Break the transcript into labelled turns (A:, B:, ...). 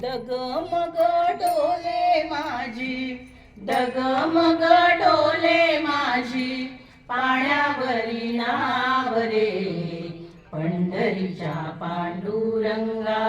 A: डगमग डोले माझी डगमग डोले माझी पाण्यावरी नावरे पंढरीच्या पांडुरंगा.